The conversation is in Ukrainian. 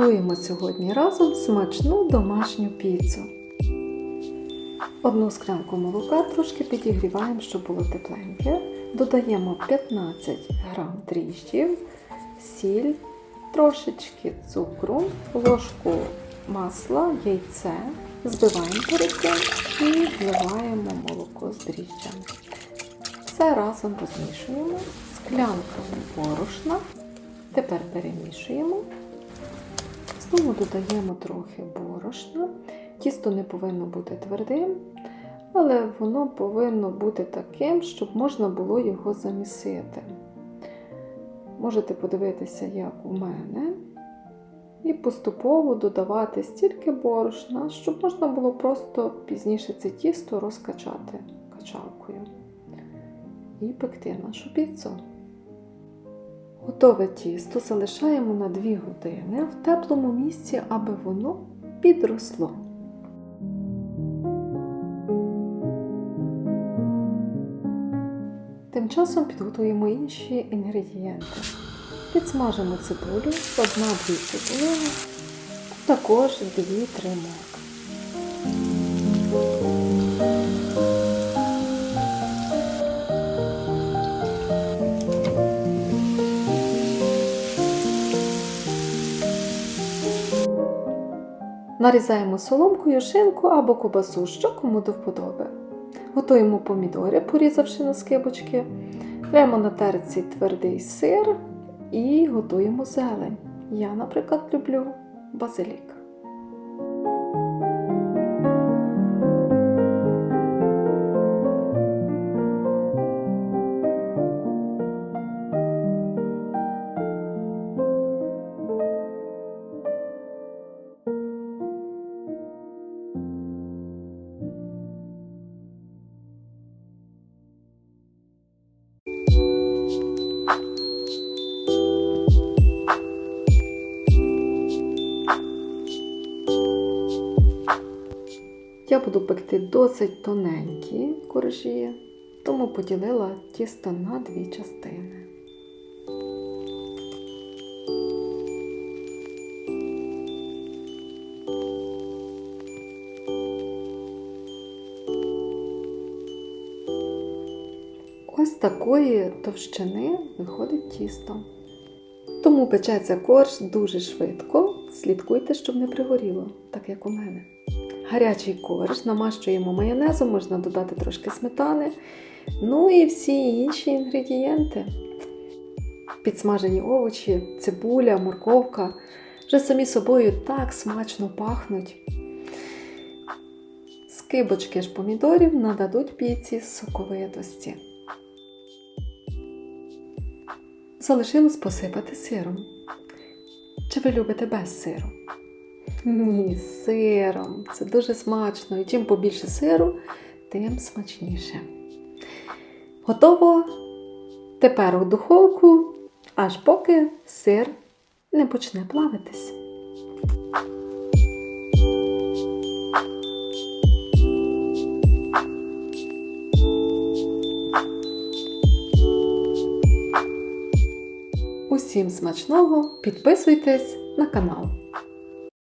Приготуємо сьогодні разом смачну домашню піцу. Одну склянку молока трошки підігріваємо, щоб було тепленьке. Додаємо 15 грам дріжджів, сіль, трошечки цукру, ложку масла, яйце. Збиваємо перед тим і вливаємо молоко з дріжджами. Все разом розмішуємо. Склянка борошна. Тепер перемішуємо. Знову додаємо трохи борошна. Тісто не повинно бути твердим, але воно повинно бути таким, щоб можна було його замісити. Можете подивитися, як у мене, і поступово додавати стільки борошна, щоб можна було просто пізніше це тісто розкачати качалкою і пекти нашу піцу. Готове тісто залишаємо на 2 години в теплому місці, аби воно підросло. Тим часом підготуємо інші інгредієнти. Підсмажимо цибулю, 1-2 цибулини, а також 2-3 моркви. Нарізаємо соломкою шинку або кубасу, що кому до вподоби. Готуємо помідори, порізавши на скибочки. Беремо на терці твердий сир і готуємо зелень. Я, наприклад, люблю базилік. Я буду пекти досить тоненькі коржі, тому поділила тісто на дві частини. Ось такої товщини виходить тісто. Тому печеться корж дуже швидко. Слідкуйте, щоб не пригоріло, так як у мене. Гарячий корж намащуємо майонезом, можна додати трошки сметани. Ну і всі інші інгредієнти. Підсмажені овочі, цибуля, морковка вже самі собою так смачно пахнуть. Скибочки ж помідорів нададуть піці соковитості. Залишилось посипати сиром. Чи ви любите без сиру? Ні, з сиром. Це дуже смачно. І чим побільше сиру, тим смачніше. Готово. Тепер у духовку, аж поки сир не почне плавитись. Усім смачного! Підписуйтесь на канал.